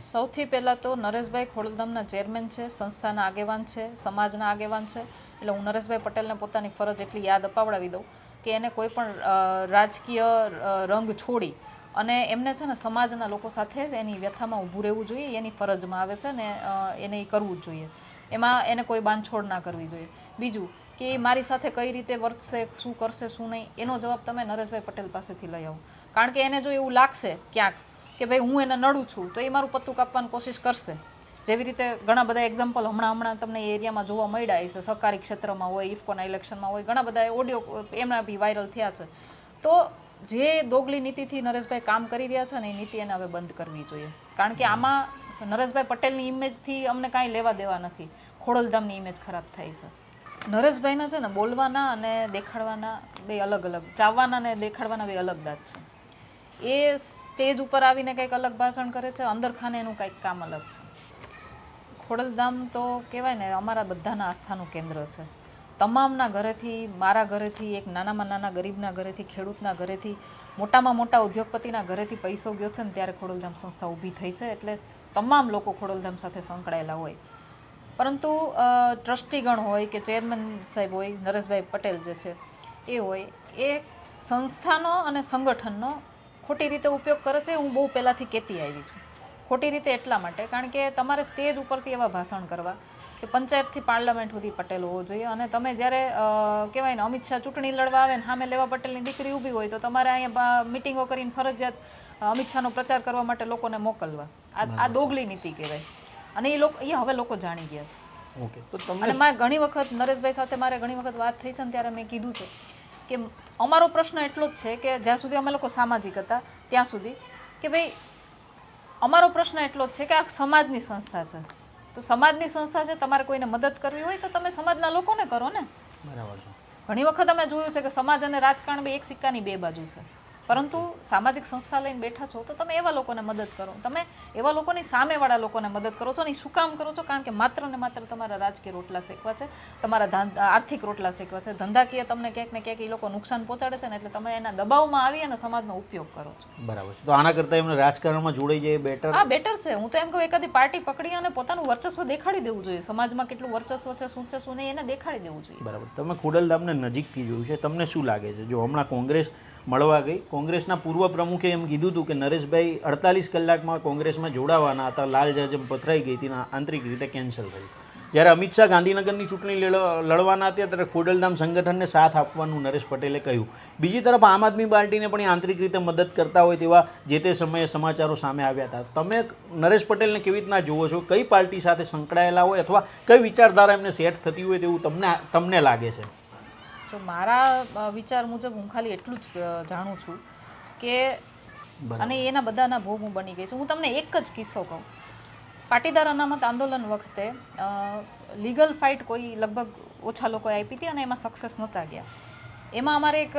સૌથી પહેલાં તો નરેશભાઈ ખોડલધામના ચેરમેન છે, સંસ્થાના આગેવાન છે, સમાજના આગેવાન છે. એટલે હું નરેશભાઈ પટેલને પોતાની ફરજ એટલી યાદ અપાવડાવી દઉં કે એને કોઈ પણ રાજકીય રંગ છોડી અને એમને છે ને સમાજના લોકો સાથે એની વ્યથામાં ઊભું રહેવું જોઈએ, એની ફરજમાં આવે છે ને એને એ કરવું જ જોઈએ. એમાં એને કોઈ બાંધછોડ ના કરવી જોઈએ. બીજું કે મારી સાથે કઈ રીતે વર્તશે, શું કરશે, શું નહીં, એનો જવાબ તમે નરેશભાઈ પટેલ પાસેથી લઈ આવો. કારણ કે એને જો એવું લાગશે ક્યાંક કે ભાઈ હું એને નડું છું, તો એ મારું પત્તું કાપવાની કોશિશ કરશે. જેવી રીતે ઘણા બધા એક્ઝામ્પલ હમણાં હમણાં તમને એ એરિયામાં જોવા મળ્યા છે સહકારી ક્ષેત્રમાં હોય, ઇફકોના ઇલેક્શનમાં હોય, ઘણા બધા ઓડિયો એમના બી વાયરલ થયા છે. તો જે દોગલી નીતિથી નરેશભાઈ કામ કરી રહ્યા છે ને એ નીતિ એને હવે બંધ કરવી જોઈએ. કારણ કે આમાં નરેશભાઈ પટેલની ઇમેજથી અમને કાંઈ લેવા દેવા નથી. ખોડલધામની ઇમેજ ખરાબ થાય છે. નરેશભાઈના છે ને બોલવાના અને દેખાડવાના બે અલગ અલગ, ચાવવાના અને દેખાડવાના બે અલગ દાંત છે. એ સ્ટેજ ઉપર આવીને કંઈક અલગ ભાષણ કરે છે, અંદર ખાને એનું કંઈક કામ અલગ છે. ખોડલધામ તો કહેવાય ને, અમારા બધાના આસ્થાનું કેન્દ્ર છે. તમામના ઘરેથી, મારા ઘરેથી, એક નાનામાં નાના ગરીબના ઘરેથી, ખેડૂતના ઘરેથી, મોટામાં મોટા ઉદ્યોગપતિના ઘરેથી પૈસો ગયો છે ને, ત્યારે ખોડલધામ સંસ્થા ઊભી થઈ છે, એટલે તમામ લોકો ખોડલધામ સાથે સંકળાયેલા હોય. પરંતુ ટ્રસ્ટીગણ હોય કે ચેરમેન સાહેબ હોય, નરેશભાઈ પટેલ જે છે, એ હોય, એ સંસ્થાનો અને સંગઠનનો ખોટી રીતે ઉપયોગ કરે છે હું બહુ પહેલાંથી કહેતી આવી છું. ખોટી રીતે એટલા માટે કારણ કે તમારે સ્ટેજ ઉપરથી એવા ભાષણ કરવા કે પંચાયતથી પાર્લામેન્ટ સુધી પટેલ હોવો જોઈએ અને તમે જ્યારે કહેવાય ને અમિત શાહ ચૂંટણી લડવા આવે ને સામે લેવા પટેલની દીકરી ઊભી હોય તો તમારે અહીંયા મિટિંગો કરીને ફરજિયાત અમિત શાહનો પ્રચાર કરવા માટે લોકોને મોકલવા. આ આ દોગલી નીતિ કહેવાય. અને એ લોકો એ હવે લોકો જાણી ગયા છે. ઓકે તો તમને અને મેં ઘણી વખત નરેશભાઈ સાથે મારે ઘણી વખત વાત થઈ છે ને ત્યારે મેં કીધું છે કે અમારો પ્રશ્ન એટલો જ છે કે જ્યાં સુધી અમે લોકો સામાજિક હતા ત્યાં સુધી. કે ભાઈ અમારો પ્રશ્ન એટલો જ છે કે આ સમાજની સંસ્થા છે. તો સમાજની સંસ્થા છે તમારે કોઈને મદદ કરવી હોય તો તમે સમાજના લોકોને કરો ને. બરાબર ઘણી વખત અમે જોયું છે કે સમાજ અને રાજકારણ બે એક સિક્કાની બે બાજુ છે. પરંતુ સામાજિક સંસ્થા લઈને બેઠા છો તો તમે એવા લોકોને મદદ કરો. તમે એવા લોકોની સામેવાળા લોકોને મદદ કરો છો અને શું કામ કરો છો? કારણ કે માત્ર ને માત્ર તમારા રાજકીય રોટલા શેકવા છે તમારા આર્થિક રોટલા શેકવા છે. ધંધાકીય તમને ક્યાંક ને ક્યાંક એ લોકો નુકસાન પહોંચાડે છે ને એટલે તમે એના દબાવમાં આવી અને સમાજનો ઉપયોગ કરો છો. બરાબર છે. તો આના કરતાં એમને રાજકારણમાં જોડાઈ જાય બેટર? હા બેટર છે. હું તો એમ કહું એકાદી પાર્ટી પકડી અને પોતાનું વર્ચસ્વ દેખાડી દેવું જોઈએ. સમાજમાં કેટલું વર્ચસ્વ છે શું છે શું નહીં એને દેખાડી દેવું જોઈએ. બરાબર. તમે ખોડલધામને નજીકથી જોયું છે. તમને શું લાગે છે? જો હમણાં કોંગ્રેસ મળવા ગઈ. કોંગ્રેસના પૂર્વ પ્રમુખે એમ કીધું હતું કે નરેશભાઈ અડતાલીસ કલાકમાં કોંગ્રેસમાં જોડાવાના હતા. લાલ જાજમ પથરાઈ ગઈ. હતી આંતરિક રીતે કેન્સલ થઈ જ્યારે અમિત શાહ ગાંધીનગરની ચૂંટણી લડ- લડવાના હતા, ત્યારે ખોડલધામ સંગઠનને સાથ આપવાનું નરેશ પટેલે કહ્યું. બીજી તરફ આમ આદમી પાર્ટીને પણ આંતરિક રીતે મદદ કરતા હોય તેવા જે તે સમયે સમાચારો સામે આવ્યા હતા. તમે નરેશ પટેલને કેવી રીતના જુઓ છો? કઈ પાર્ટી સાથે સંકળાયેલા હોય અથવા કઈ વિચારધારા એમને સેટ થતી હોય તેવું તમને તમને લાગે છે? જો મારા વિચાર મુજબ હું ખાલી એટલું જ જાણું છું કે અને એના બધાના ભોગ હું બની ગઈ છું. હું તમને એક જ કિસ્સો કહું. પાટીદાર અનામત આંદોલન વખતે લીગલ ફાઇટ કોઈ લગભગ ઓછા લોકોએ આપી હતી અને એમાં સક્સેસ નહોતા ગયા. એમાં અમારે એક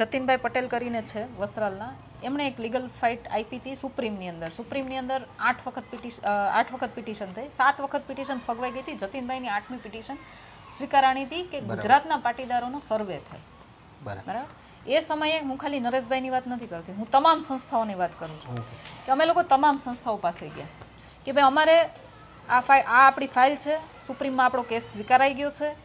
જતીનભાઈ પટેલ કરીને છે વસ્ત્રાલના એમણે એક લીગલ ફાઇટ આપી હતી સુપ્રીમની અંદર. સુપ્રીમની અંદર આઠ વખત પિટિશન આઠ વખત પિટિશન થઈ. સાત વખત પિટિશન ફગવાઈ ગઈ હતી. જતીનભાઈની આઠમી પિટિશન સ્વીકારાણી હતી કે ગુજરાતના પાટીદારોનો સર્વે થાય. બરાબર. એ સમયે હું ખાલી નરેશભાઈની વાત નથી કરતી. હું તમામ સંસ્થાઓની વાત કરું છું. કે અમે લોકો તમામ સંસ્થાઓ પાસે ગયા. કે ભાઈ અમારે આ ફાઇલ આ આપણી ફાઇલ છે સુપ્રીમમાં આપણો કેસ સ્વીકારાઈ ગયો છે.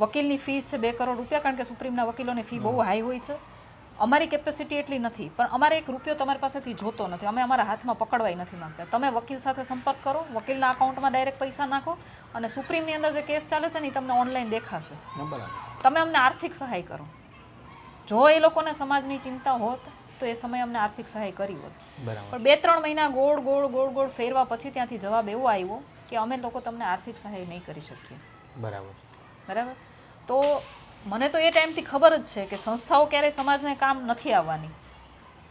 વકીલની ફીસ છે બે કરોડ રૂપિયા કારણ કે સુપ્રીમના વકીલોની ફી બહુ હાઈ હોય છે. અમારી કેપેસિટી એટલી નથી પણ અમારે એક રૂપિયો તમારી પાસેથી જોતો નથી. અમે અમારા હાથમાં પકડવાય નથી માંગતા. તમે વકીલ સાથે સંપર્ક કરો વકીલના અકાઉન્ટમાં ડાયરેક્ટ પૈસા નાખો અને સુપ્રીમની અંદર જે કેસ ચાલે છે ને એ તમને ઓનલાઈન દેખાશે. બરાબર. તમે અમને આર્થિક સહાય કરો. જો એ લોકોને સમાજની ચિંતા હોત તો એ સમયે અમને આર્થિક સહાય કરી હોત. બરાબર. પણ બે ત્રણ મહિના ગોળ ગોળ ગોળ ગોળ ફેરવા પછી ત્યાંથી જવાબ એવો આવ્યો કે અમે લોકો તમને આર્થિક સહાય નહીં કરી શકીએ. બરાબર. બરાબર? તો મને તો એ ટાઈમથી ખબર જ છે કે સંસ્થાઓ ક્યારેય સમાજને કામ નથી આવવાની.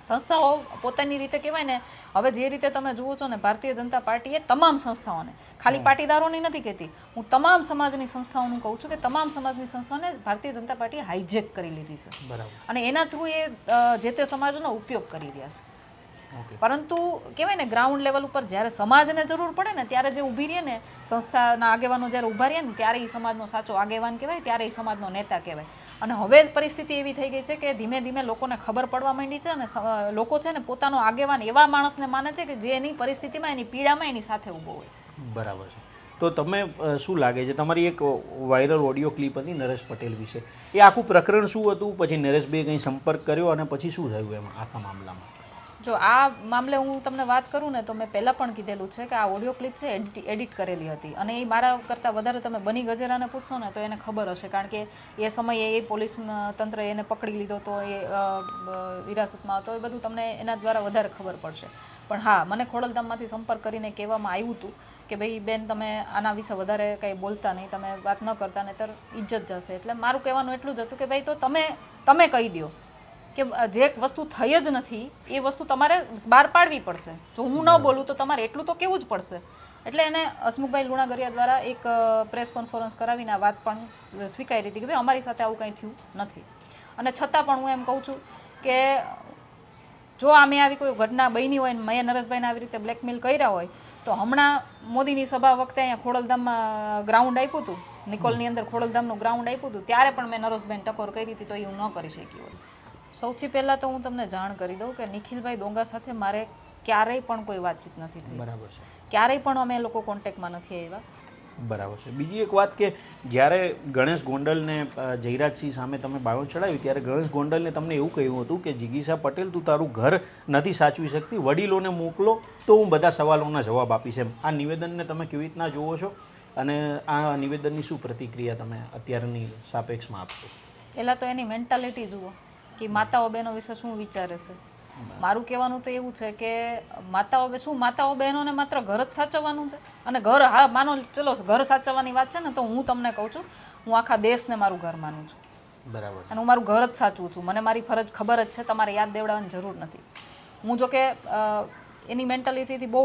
સંસ્થાઓ પોતાની રીતે કહેવાય ને હવે જે રીતે તમે જુઓ છો ને ભારતીય જનતા પાર્ટીએ તમામ સંસ્થાઓને ખાલી પાટીદારોની નથી કહેતી. હું તમામ સમાજની સંસ્થાઓનું કહું છું કે તમામ સમાજની સંસ્થાઓને ભારતીય જનતા પાર્ટીએ હાઇજેક કરી લીધી છે. બરાબર. અને એના થ્રુ એ જે તે સમાજનો ઉપયોગ કરી રહ્યા છે. પરંતુ કહેવાય ને ગ્રાઉન્ડ લેવલ ઉપર જ્યારે સમાજને જરૂર પડે ને ત્યારે જે ઊભી રહીએ ને સંસ્થાના આગેવાનો જ્યારે ઊભા રહીએ ને ત્યારે એ સમાજનો સાચો આગેવાન કહેવાય ત્યારે એ સમાજનો નેતા કહેવાય. અને હવે પરિસ્થિતિ એવી થઈ ગઈ છે કે ધીમે ધીમે લોકોને ખબર પડવા માંડી છે અને લોકો છે ને પોતાનો આગેવાન એવા માણસને માને છે કે જે એની પરિસ્થિતિમાં એની પીડામાં એની સાથે ઊભો હોય. બરાબર છે. તો તમે શું લાગે છે? તમારી એક વાયરલ ઓડિયો ક્લિપ હતી નરેશ પટેલ વિશે. એ આખું પ્રકરણ શું હતું? પછી નરેશભાઈ કંઈ સંપર્ક કર્યો અને પછી શું થયું એમાં આખા મામલામાં? જો આ મામલે હું તમને વાત કરું ને, તો મેં પહેલાં પણ કીધેલું છે કે આ ઓડિયો ક્લિપ છે એડિટ કરેલી હતી. અને એ મારા કરતાં વધારે તમે બની ગજેરાને પૂછશો ને, તો એને ખબર હશે. કારણ કે એ સમયે એ પોલીસ તંત્રએ એને પકડી લીધો તો એ વિરાસતમાં હતો. એ બધું તમને એના દ્વારા વધારે ખબર પડશે. પણ હા, મને ખોડલધામમાંથી સંપર્ક કરીને કહેવામાં આવ્યું હતું કે ભાઈ, બેન, તમે આના વિશે વધારે કંઈ બોલતા નહીં. તમે વાત ન કરતા, નહીતર ઇજ્જત જશે. એટલે મારું કહેવાનું એટલું જ હતું કે ભાઈ, તો તમે તમે કહી દો કે જે વસ્તુ થઈ જ નથી એ વસ્તુ તમારે બહાર પાડવી પડશે. જો હું ન બોલું તો તમારે એટલું તો કેવું જ પડશે. એટલે એને હસમુખભાઈ લુણાગરિયા દ્વારા એક પ્રેસ કોન્ફરન્સ કરાવીને આ વાત પણ સ્વીકારી હતી કે ભાઈ અમારી સાથે આવું કંઈ થયું નથી. અને છતાં પણ હું એમ કહું છું કે જો આમે આવી કોઈ ઘટના બની હોય ને મેં નરેશભાઈને આવી રીતે બ્લેકમેલ કર્યા હોય તો હમણાં મોદીની સભા વખતે અહીંયા ખોડલધામમાં ગ્રાઉન્ડ આપ્યું હતું. નિકોલની અંદર ખોડલધામનું ગ્રાઉન્ડ આપ્યું હતું. ત્યારે પણ મેં નરેશભાઈને ટકોર કરી હતી તો એ હું ન કરી શકી હોય. સૌથી પહેલાં તો હું તમને જાણ કરી દઉં કે નિખિલભાઈ ડોંગા સાથે મારે ક્યારેય પણ કોઈ વાતચીત નથી થઈ. બરાબર છે. ક્યારેય પણ અમે લોકો કોન્ટેક્ટમાં નથી આવ્યા. બરાબર છે. બીજી એક વાત કે જ્યારે ગણેશ ગોંડલને જયરાજસિંહ સામે તમે બાળો ચડાવી ત્યારે ગણેશ ગોંડલને તમને એવું કહ્યું હતું કે જિગીસા પટેલ તું તારું ઘર નથી સાચવી શકતી વડીલોને મોકલો તો હું બધા સવાલોના જવાબ આપીશ. એમ. આ નિવેદનને તમે કેવી રીતના જુઓ છો? અને આ નિવેદનની શું પ્રતિક્રિયા તમે અત્યારની સાપેક્ષમાં આપશો? પહેલાં તો એની મેન્ટાલિટી જુઓ. કે માતાઓ બહેનો વિશે શું વિચારે છે? મારું કહેવાનું તો એવું છે કે માતાઓ બે- શું માતાઓ બહેનોને માત્ર ઘર જ સાચવવાનું છે? અને ઘર હા માનો ચલો ઘર સાચવવાની વાત છે ને તો હું તમને કહું છું હું આખા દેશને મારું ઘર માનું છું. બરાબર. અને હું મારું ઘર જ સાચવું છું. મને મારી ફરજ ખબર જ છે તમારે યાદ દેવડાવવાની જરૂર નથી. હું જો કે એની મેન્ટાલિટીથી બહુ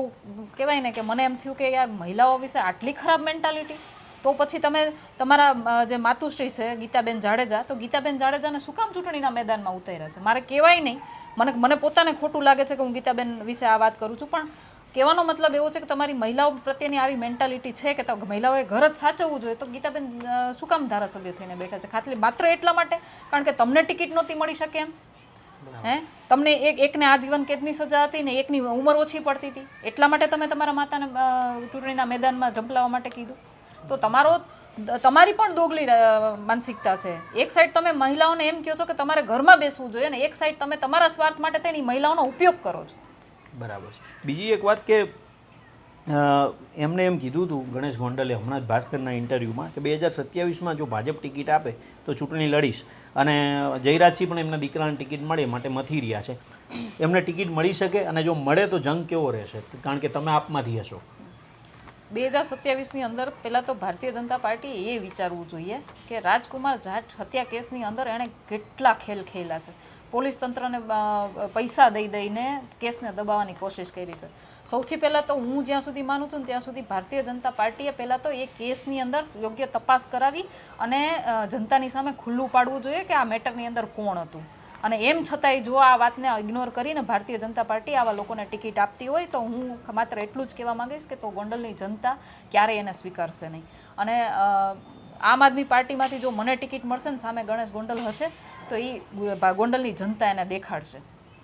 કહેવાય ને કે મને એમ થયું કે યાર મહિલાઓ વિશે આટલી ખરાબ મેન્ટાલિટી તો પછી તમે તમારા જે માતુશ્રી છે ગીતાબેન જાડેજા તો ગીતાબેન જાડેજાને શું કામ ચૂંટણીના મેદાનમાં ઉતાર્યા છે? મારે કહેવાય નહીં. મને મને પોતાને ખોટું લાગે છે કે હું ગીતાબેન વિશે આ વાત કરું છું પણ કહેવાનો મતલબ એવો છે કે તમારી મહિલાઓ પ્રત્યેની આવી મેન્ટાલિટી છે કે મહિલાઓએ ઘર જ સાચવવું જોઈએ તો ગીતાબેન શું કામ ધારાસભ્ય થઈને બેઠા છે? ખાલી માત્ર એટલા માટે? કારણ કે તમને ટિકિટ નહોતી મળી શકે એમ? હે? તમને એક એકને આજીવન કેદની સજા હતી ને એકની ઉંમર ઓછી પડતી હતી. એટલા માટે તમે તમારા માતાને ચૂંટણીના મેદાનમાં ઝંપલાવવા માટે કીધું? તો તમારો તમારી પણ દોગલી માનસિકતા છે. એક સાઈડ તમે મહિલાઓને એમ કહો છો કે તમારે ઘરમાં બેસવું જોઈએ ને એક સાઈડ તમે તમારા સ્વાર્થ માટે તેની મહિલાઓનો ઉપયોગ કરો છો. બરાબર છે. બીજી એક વાત કે એમને એમ કીધું હતું ગણેશ ગોંડલે હમણાં જ ભાસ્કરના ઇન્ટરવ્યૂમાં કે બે હજાર સત્યાવીસમાં જો ભાજપ ટિકિટ આપે તો ચૂંટણી લડીશ. અને જયરાજસિંહ પણ એમના દીકરાને ટિકિટ મળે માટે મથી રહ્યા છે. એમને ટિકિટ મળી શકે અને જો મળે તો જંગ કેવો રહેશે? કારણ કે તમે આપમાંથી હશો. બે હજાર સત્યાવીસની અંદર પહેલાં તો ભારતીય જનતા પાર્ટીએ એ વિચારવું જોઈએ કે રાજકુમાર જાટ હત્યા કેસની અંદર એણે કેટલા ખેલ ખેલા છે. પોલીસ તંત્રને પૈસા દઈ દઈને કેસને દબાવવાની કોશિશ કરી છે. સૌથી પહેલાં તો હું જ્યાં સુધી માનું છું ને ત્યાં સુધી ભારતીય જનતા પાર્ટીએ પહેલાં તો એ કેસની અંદર યોગ્ય તપાસ કરાવી અને જનતાની સામે ખુલ્લું પાડવું જોઈએ કે આ મેટરની અંદર કોણ હતું. અને એમ છતાંય જો આ વાતને ઇગ્નોર કરીને ભારતીય જનતા પાર્ટી આવા લોકોને ટિકિટ આપતી હોય, તો હું માત્ર એટલું જ કહેવા માંગીશ કે તો ગોંડલની જનતા ક્યારેય એને સ્વીકારશે નહીં. અને આમ આદમી પાર્ટીમાંથી જો મને ટિકિટ મળશે ને સામે ગણેશ ગોંડલ હશે, તો એ ગોંડલની જનતા એને દેખાડશે.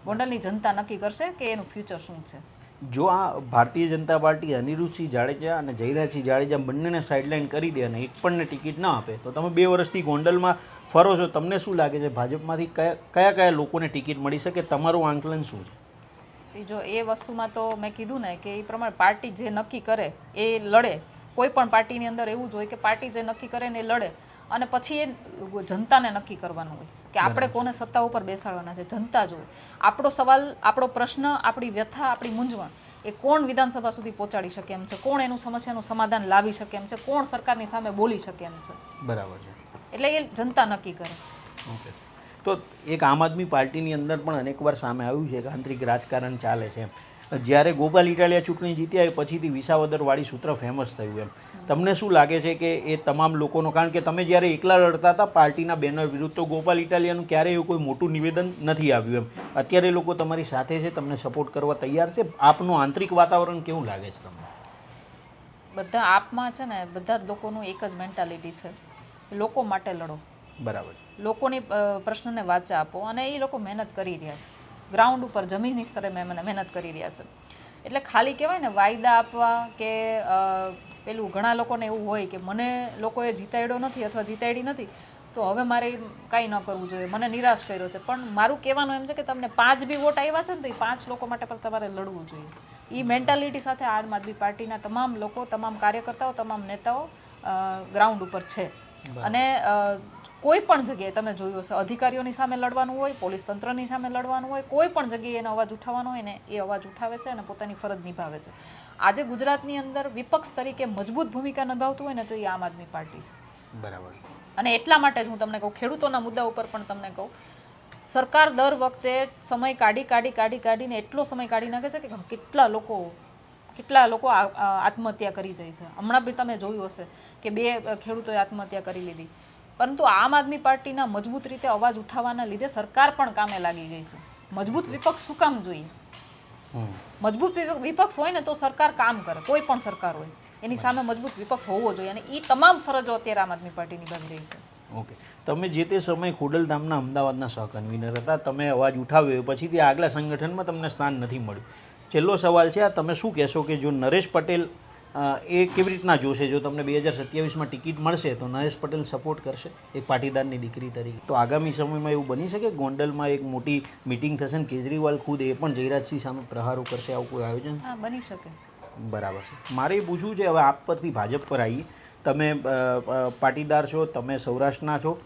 ગોંડલની જનતા નક્કી કરશે કે એનું ફ્યુચર શું છે. જો આ ભારતીય જનતા પાર્ટી અનિરુદ્ધસિંહ જાડેજા અને જયરાજસિંહ જાડેજા બંનેને સાઇડલાઇન કરી દે અને એક પણને ટિકિટ ના આપે, તો તમે બે વર્ષથી ગોંડલમાં ફરો છો, તમને શું લાગે છે, ભાજપમાંથી કયા કયા કયા લોકોને ટિકિટ મળી શકે, તમારું આંકલન શું છે? જો એ વસ્તુમાં તો મેં કીધું ને કે એ પ્રમાણે પાર્ટી જે નક્કી કરે એ લડે. કોઈ પણ પાર્ટીની અંદર એવું જ હોય કે પાર્ટી જે નક્કી કરે ને એ લડે. અને પછી એ જનતાને નક્કી કરવાનું હોય કે આપણે કોને સત્તા ઉપર બેસાડવાના છે જનતા જો આપણો સવાલ આપણો પ્રશ્ન આપણી વ્યથા આપણી મૂંઝવણ એ કોણ વિધાનસભા સુધી પહોંચાડી શકે એમ છે? કોણ એનું સમસ્યાનું સમાધાન લાવી શકે એમ છે? કોણ સરકારની સામે બોલી શકે એમ છે? બરાબર છે. એટલે એ જનતા નક્કી કરે. ઓકે. તો એક આમ આદમી પાર્ટીની અંદર પણ અનેકવાર સામે આવ્યું છે કે આંતરિક રાજકારણ ચાલે છે. જ્યારે ગોપાલ ઇટાલિયા ચૂંટણી જીત્યા એ પછીથી વિસાવદરવાળી સૂત્ર ફેમસ થયું એમ. તમને શું લાગે છે કે એ તમામ લોકોનો કારણ કે તમે જ્યારે એકલા લડતા હતા પાર્ટીના બેનર વિરુદ્ધ તો ગોપાલ ઇટાલિયાનું ક્યારેય એવું કોઈ મોટું નિવેદન નથી આવ્યું એમ. અત્યારે લોકો તમારી સાથે છે તમને સપોર્ટ કરવા તૈયાર છે. આપનું આંતરિક વાતાવરણ કેવું લાગે છે તમને? બધા આપમાં છે ને બધા જ લોકોનું એક જ મેન્ટાલિટી છે. લોકો માટે લડો. બરાબર. લોકોની પ્રશ્નને વાચા આપો અને એ લોકો મહેનત કરી રહ્યા છે. ગ્રાઉન્ડ ઉપર જમીનની સ્તરે મહેનત મહેનત કરી રહ્યા છે. એટલે ખાલી કહેવાય ને વાયદા આપવા કે પેલું ઘણા લોકોને એવું હોય કે મને લોકોએ જીતાડ્યો નથી અથવા જીતાડી નથી તો હવે મારે કાંઈ ન કરવું જોઈએ. મને નિરાશ કર્યો છે. પણ મારું કહેવાનું એમ છે કે તમને પાંચ બી વોટ આવ્યા છે ને તો એ પાંચ લોકો માટે પણ તમારે લડવું જોઈએ. એ મેન્ટાલિટી સાથે આમ આદમી પાર્ટીના તમામ લોકો તમામ કાર્યકર્તાઓ તમામ નેતાઓ ગ્રાઉન્ડ ઉપર છે. અને કોઈ પણ જગ્યાએ તમે જોયું હશે અધિકારીઓની સામે લડવાનું હોય પોલીસ તંત્રની સામે લડવાનું હોય કોઈ પણ જગ્યાએ એનો અવાજ ઉઠાવવાનો હોય ને એ અવાજ ઉઠાવે છે અને પોતાની ફરજ નિભાવે છે. આજે ગુજરાતની અંદર વિપક્ષ તરીકે મજબૂત ભૂમિકા નિભાવતું હોય ને તો એ આમ આદમી પાર્ટી છે. બરાબર. અને એટલા માટે જ હું તમને કહું ખેડૂતોના મુદ્દા ઉપર પણ તમને કહું સરકાર દર વખતે સમય કાઢી કાઢી કાઢી કાઢીને એટલો સમય કાઢી નાખે છે કે કેટલા લોકો કેટલા લોકો આત્મહત્યા કરી જાય છે. હમણાં બી તમે જોયું હશે કે બે ખેડૂતોએ આત્મહત્યા કરી લીધી. પરંતુ આમ આદમી પાર્ટીના મજબૂત રીતે અવાજ ઉઠાવવાના લીધે સરકાર પણ કામે લાગી ગઈ છે. મજબૂત વિપક્ષ શું કામ જોઈએ? મજબૂત વિપ- વિપક્ષ હોય ને તો સરકાર કામ કરે કોઈ પણ સરકાર હોય. એની સામે મજબૂત વિપક્ષ હોવો જોઈએ અને એ તમામ ફરજો અત્યારે આમ આદમી પાર્ટી નિભાવી રહી છે. ઓકે. તમે જે તે સમયે ખોડલધામના અમદાવાદના સહકન્વીનર હતા તમે અવાજ ઉઠાવ્યો પછીથી આગલા સંગઠનમાં તમને સ્થાન નથી મળ્યું. છેલ્લો સવાલ છે આ તમે શું કહેશો કે જો નરેશ પટેલ એ કેવી રીતના જોશે? જો તમને બે હજાર સત્યાવીસમાં ટિકિટ મળશે તો નરેશ પટેલ સપોર્ટ કરશે એક પાટીદારની દીકરી તરીકે. તો આગામી સમયમાં એવું બની શકે? ગોંડલમાં એક મોટી મિટિંગ થશે ને કેજરીવાલ ખુદ એ પણ જયરાજસિંહ સામે પ્રહારો કરશે આવું કોઈ આયોજન? બની શકે. બરાબર છે. મારે એ પૂછવું છે હવે આપ પરથી ભાજપ પર આવીએ. તમે પાટીદાર છો તમે સૌરાષ્ટ્રના છો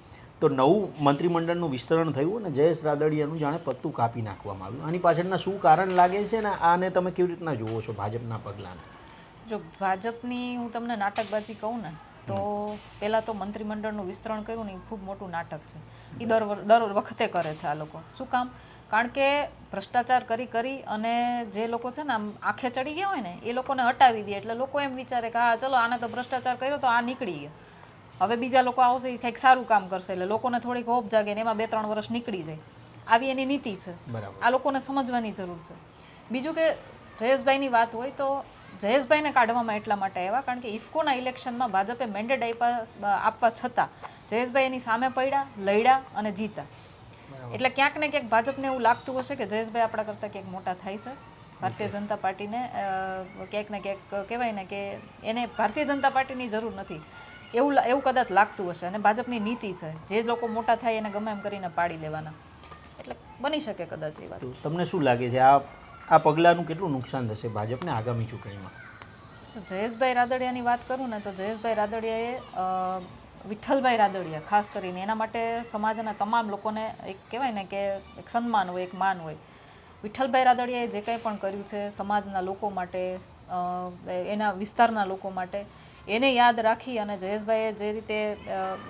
તો નવું મંત્રીમંડળનું વિસ્તરણ થયું અને જયેશ રાદડિયાનું જાણે પત્તું કાપી નાખવામાં આવ્યું. આની પાછળના શું કારણ લાગે છે ને આને તમે કેવી રીતના જુઓ છો ભાજપના પગલાંને? જો ભાજપની હું તમને નાટકબાજી કહું ને તો પહેલાં તો મંત્રીમંડળનું વિસ્તરણ કર્યું ને એ ખૂબ મોટું નાટક છે. એ દર દર વખતે કરે છે આ લોકો. શું કામ? કારણ કે ભ્રષ્ટાચાર કરી કરી અને જે લોકો છે ને આમ આંખે ચડી ગયા હોય ને એ લોકોને હટાવી દે. એટલે લોકો એમ વિચારે કે હા ચલો આને તો ભ્રષ્ટાચાર કર્યો તો આ નીકળી ગયો. હવે બીજા લોકો આવશે એ કંઈક સારું કામ કરશે. એટલે લોકોને થોડીક હોપ જાગે ને એમાં બે ત્રણ વર્ષ નીકળી જાય. આવી એની નીતિ છે. બરાબર. આ લોકોને સમજવાની જરૂર છે. બીજું કે જયેશભાઈની વાત હોય તો જયેશભાઈને કાઢવામાં એટલા માટે આવ્યા કારણ કે ઇફકોના ઇલેક્શનમાં ભાજપે મેન્ડેટ આપ્યા આપવા છતાં જયેશભાઈ એની સામે પડ્યા લડ્યા અને જીતા એટલે ક્યાંક ને ક્યાંક ભાજપને એવું લાગતું હશે કે જયેશભાઈ આપણા કરતાં ક્યાંક મોટા થાય છે. ભારતીય જનતા પાર્ટીને ક્યાંક ને ક્યાંક કહેવાય ને કે એને ભારતીય જનતા પાર્ટીની જરૂર નથી. એવું એવું કદાચ લાગતું હશે અને ભાજપની નીતિ છે. જે લોકો મોટા થાય એને ગમે એમ કરીને પાડી લેવાના. એટલે બની શકે કદાચ એ વાત. તમને શું લાગે છે? આ આ પગલાંનું કેટલું નુકસાન થશે ભાજપને આગામી ચૂંટણીમાં? જયેશભાઈ રાદડિયાની વાત કરું ને તો જયેશભાઈ રાદડિયાએ વિઠ્ઠલભાઈ રાદડિયા, ખાસ કરીને એના માટે સમાજના તમામ લોકોને એક કહેવાય ને કે એક સન્માન હોય, એક માન હોય. વિઠ્ઠલભાઈ રાદડિયાએ જે કંઈ પણ કર્યું છે સમાજના લોકો માટે એના વિસ્તારના લોકો માટે એને યાદ રાખી અને જયેશભાઈએ જે રીતે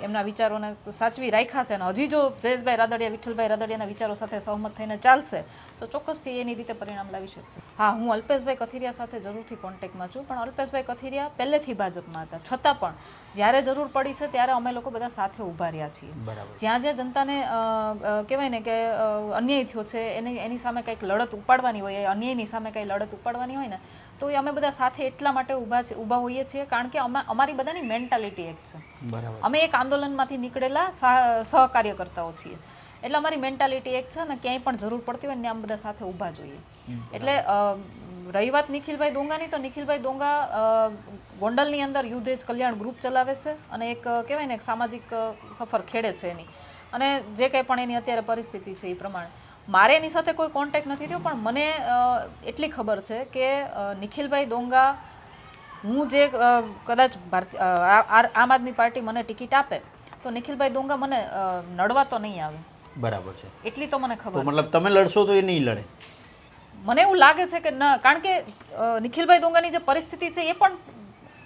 એમના વિચારોને સાચવી રાખ્યા છે અને હજી જો જયેશભાઈ રાદડિયા વિઠ્ઠલભાઈ રાદડિયાના વિચારો સાથે સહમત થઈને ચાલશે તો ચોક્કસથી એની રીતે પરિણામ લાવી શકશે. હા હું અલ્પેશભાઈ કથિરિયા સાથે જરૂરથી કોન્ટેક્ટમાં છું પણ અલ્પેશભાઈ કથિરિયા પહેલેથી ભાજપમાં હતા. છતાં પણ જ્યારે જરૂર પડી છે ત્યારે અમે લોકો બધા સાથે ઊભા રહ્યા છીએ. જ્યાં જ્યાં જનતાને કહેવાય ને કે અન્યાય થયો છે એની એની સામે કંઈક લડત ઉપાડવાની હોય એ અન્યાયની સામે કંઈ લડત ઉપાડવાની હોય ને તો એ અમે બધા સાથે એટલા માટે ઊભા છે ઊભા હોઈએ છીએ કારણ કે અમે અમારી બધાની મેન્ટાલિટી એક છે. અમે એક આંદોલનમાંથી નીકળેલા સહ- સહકાર્યકર્તાઓ છીએ. એટલે અમારી મેન્ટાલિટી એક છે ને ક્યાંય પણ જરૂર પડતી હોય ને આમ બધા સાથે ઊભા જોઈએ એટલે રહી વાત નિખિલભાઈ દોંગાની તો નિખિલભાઈ દોંગા ગોંડલની અંદર યુધેજ કલ્યાણ ગ્રુપ ચલાવે છે અને એક કહેવાય ને એક સામાજિક સફર ખેડે છે એની. અને જે કંઈ પણ એની અત્યારે પરિસ્થિતિ છે એ પ્રમાણે. મારે એની સાથે કોઈ કોન્ટેક્ટ નથી થયો પણ મને એટલી ખબર છે કે નિખિલભાઈ દોંગા હું જે કદાચ ભારતીય આમ આદમી પાર્ટી મને ટિકિટ આપે તો નિખિલભાઈ દોંગા મને નડવા તો નહીં આવે. બરાબર છે. એટલી તો મને ખબર છે. મતલબ તમે લડશો તો એ નહીં લડે? મને એવું લાગે છે કે ન કારણ કે નિખિલભાઈ દોંગાની જે પરિસ્થિતિ છે એ પણ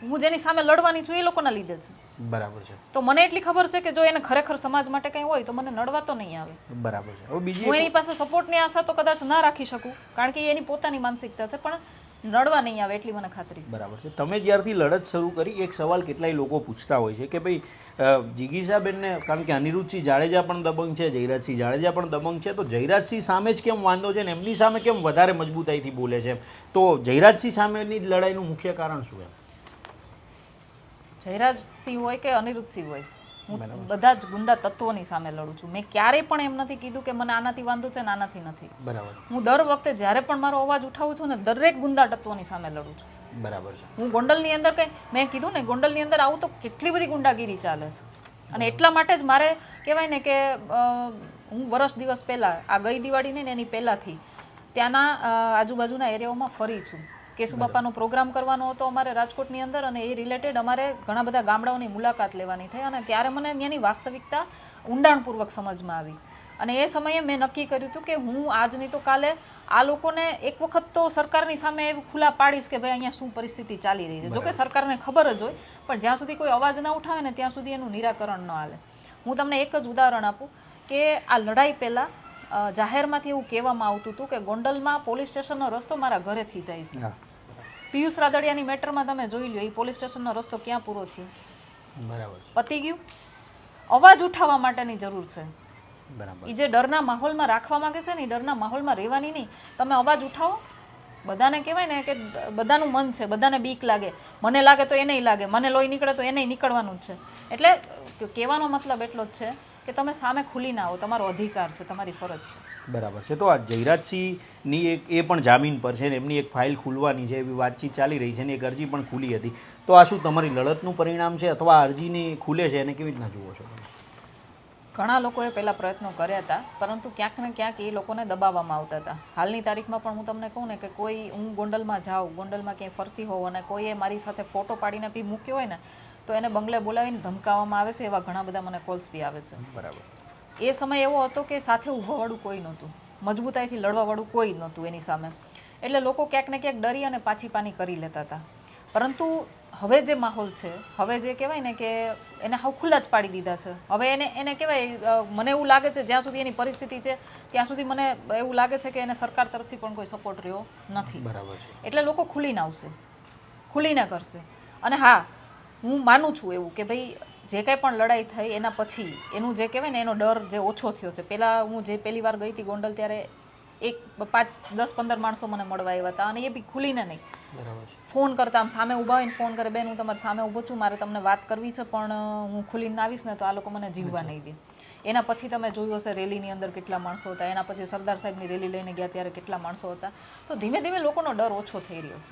હું જેની સામે લડવાની છું એ લોકોના લીધે છે. બરાબર છે. તો મને એટલી ખબર છે કે જો એને ખરેખર સમાજ માટે કંઈ હોય તો મને નડવા તો નહીં આવે. બરાબર છે. હવે બીજી હું એની પાસે સપોર્ટની આશા તો કદાચ ના રાખી શકું કારણ કે એની પોતાની માનસિકતા છે પણ નડવા નહીં આવે એટલી મને ખાતરી છે. બરાબર છે. તમે જ્યારથી લડત શરૂ કરી એક સવાલ કેટલાય લોકો પૂછતા હોય છે કે ભાઈ જિગીષાબેનને કારણ કે અનિરુદ્ધસિંહ જાડેજા પણ દબંગ છે જયરાજસિંહ જાડેજા પણ દબંગ છે તો જયરાજસિંહ સામે જ કેમ વાંધો છે ને એમની સામે કેમ વધારે મજબૂતાઈથી બોલે છે તો જયરાજસિંહ સામેની જ લડાઈનું મુખ્ય કારણ શું એમ? જયરાજસિંહ હોય કે અનિરુદ્ધસિંહ હોય? હું બધા જ ગુંડા તત્વોની સામે લડું છું. મેં ક્યારેય પણ એમ નથી કીધું કે મને આનાથી વાંધો છે ને આનાથી નથી. બરાબર. હું દર વખતે જ્યારે પણ મારો અવાજ ઉઠાવું છું ને દરેક ગુંડા તત્વોની સામે લડું છું. બરાબર છે. હું ગોંડલની અંદર કંઈ મેં કીધું ને ગોંડલની અંદર આવું તો કેટલી બધી ગુંડાગીરી ચાલે છે. અને એટલા માટે જ મારે કહેવાય ને કે હું વર્ષ દિવસ પહેલાં આ ગઈ દિવાળીને ને એની પહેલાંથી ત્યાંના આજુબાજુના એરિયાઓમાં ફરી છું. કેશુબાપાનો પ્રોગ્રામ કરવાનો હતો અમારે રાજકોટની અંદર અને એ રિલેટેડ અમારે ઘણા બધા ગામડાઓની મુલાકાત લેવાની થઈ અને ત્યારે મને ત્યાંની વાસ્તવિકતા ઊંડાણપૂર્વક સમજમાં આવી. અને એ સમયે મેં નક્કી કર્યું હતું કે હું આજની તો કાલે આ લોકોને એક વખત તો સરકારની સામે એવું ખુલ્લા પાડીશ કે ભાઈ અહીંયા શું પરિસ્થિતિ ચાલી રહી છે. જોકે સરકારને ખબર જ હોય પણ જ્યાં સુધી કોઈ અવાજ ના ઉઠાવે ને ત્યાં સુધી એનું નિરાકરણ ન હાલે. હું તમને એક જ ઉદાહરણ આપું કે આ લડાઈ પહેલાં જાહેરમાંથી એવું કહેવામાં આવતું હતું કે ગોંડલમાં પોલીસ સ્ટેશનનો રસ્તો મારા ઘરેથી જાય છે. પિયુષ રાદડિયાની મેટરમાં તમે જોઈ લો એ પોલીસ સ્ટેશનનો રસ્તો ક્યાં પૂરો થયો? બરાબર પતી ગયું? અવાજ ઉઠાવવા માટેની જરૂર છે. બરાબર. એ જે ડરના માહોલમાં રાખવા માંગે છે ને એ ડરના માહોલમાં રહેવાની નહીં. તમે અવાજ ઉઠાવો. બધાને કહેવાય ને કે બધાનું મન છે બધાને બીક લાગે. મને લાગે તો એને લાગે મને લોહી નીકળે તો એને નીકળવાનું જ છે. એટલે કહેવાનો મતલબ એટલો જ છે કે તમે સામે ખુલી ના આવો તમારો અધિકાર છે તમારી ફરજ છે. બરાબર છે. તો આ જયરાજસિંહની એક એ પણ જામીન પર છે ને એમની એક ફાઇલ ખુલવાની છે એવી વાતચીત ચાલી રહી છે ને એક અરજી પણ ખુલી હતી. તો આ શું તમારી લડતનું પરિણામ છે અથવા અરજીની ખુલે છે એને કેવી રીતના જુઓ છો ઘણા લોકોએ પહેલાં પ્રયત્નો કર્યા હતા પરંતુ ક્યાંક ને ક્યાંક એ લોકોને દબાવવામાં આવતા હતા. હાલની તારીખમાં પણ હું તમને કહું ને કે કોઈ હું ગોંડલમાં જાઉં ગોંડલમાં ક્યાંય ફરતી હોઉં અને કોઈએ મારી સાથે ફોટો પાડીને બી મૂક્યો હોય ને તો એને બંગલે બોલાવીને ધમકાવવામાં આવે છે એવા ઘણા બધા મને કોલ્સ બી આવે છે. બરાબર. એ સમય એવો હતો કે સાથે ઊભાવાળું કોઈ નહોતું. મજબૂતાઈથી લડવાવાળું કોઈ નહોતું એની સામે. એટલે લોકો ક્યાંક ને ક્યાંક ડરી અને પાછી પાની કરી લેતા હતા. પરંતુ હવે જે માહોલ છે હવે જે કહેવાય ને કે એને હાવ ખુલ્લા જ પાડી દીધા છે. હવે એને એને કહેવાય મને એવું લાગે છે જ્યાં સુધી એની પરિસ્થિતિ છે ત્યાં સુધી મને એવું લાગે છે કે એને સરકાર તરફથી પણ કોઈ સપોર્ટ રહ્યો નથી. બરાબર એટલે લોકો ખુલીને આવશે. ખુલીને કરશે. અને હા હું માનું છું એવું કે ભાઈ જે કાંઈ પણ લડાઈ થઈ એના પછી એનું જે કહેવાય ને એનો ડર જે ઓછો થયો છે. પહેલાં હું જે પહેલી વાર ગઈ હતી ગોંડલ ત્યારે એક પાંચ દસ પંદર માણસો મને મળવા આવ્યા હતા અને એ બી ખુલીને નહીં. ફોન કરતા આમ સામે ઊભા હોય ને ફોન કરે બેન હું તમારી સામે ઊભો છું મારે તમને વાત કરવી છે પણ હું ખુલીને આવીશ ને તો આ લોકો મને જીવવા નહીં દે. એના પછી તમે જોયું હશે રેલીની અંદર કેટલા માણસો હતા. એના પછી સરદાર સાહેબની રેલી લઈને ગયા ત્યારે કેટલા માણસો હતા. તો ધીમે ધીમે લોકોનો ડર ઓછો થઈ રહ્યો છે.